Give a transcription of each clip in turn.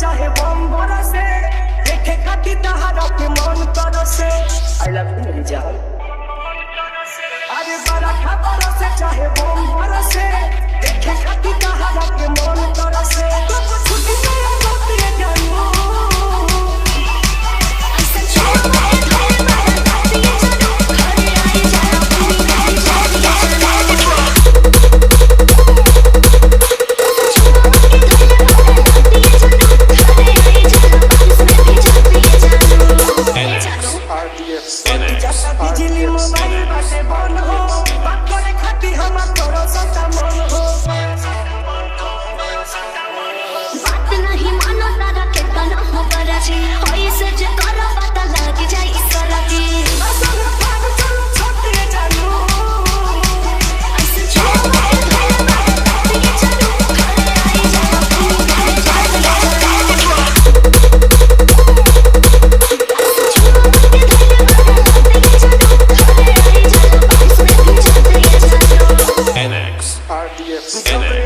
चाहे बम बरसे, देखे खाती तहारा के मन करसे आई लव यू मेरी अरे बड़ा खबर से चाहे बम बरसे, देखे खाती तहारा के मन करसे छुट्टी में जाती है जानो। ऐसे छोड़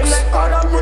Flex.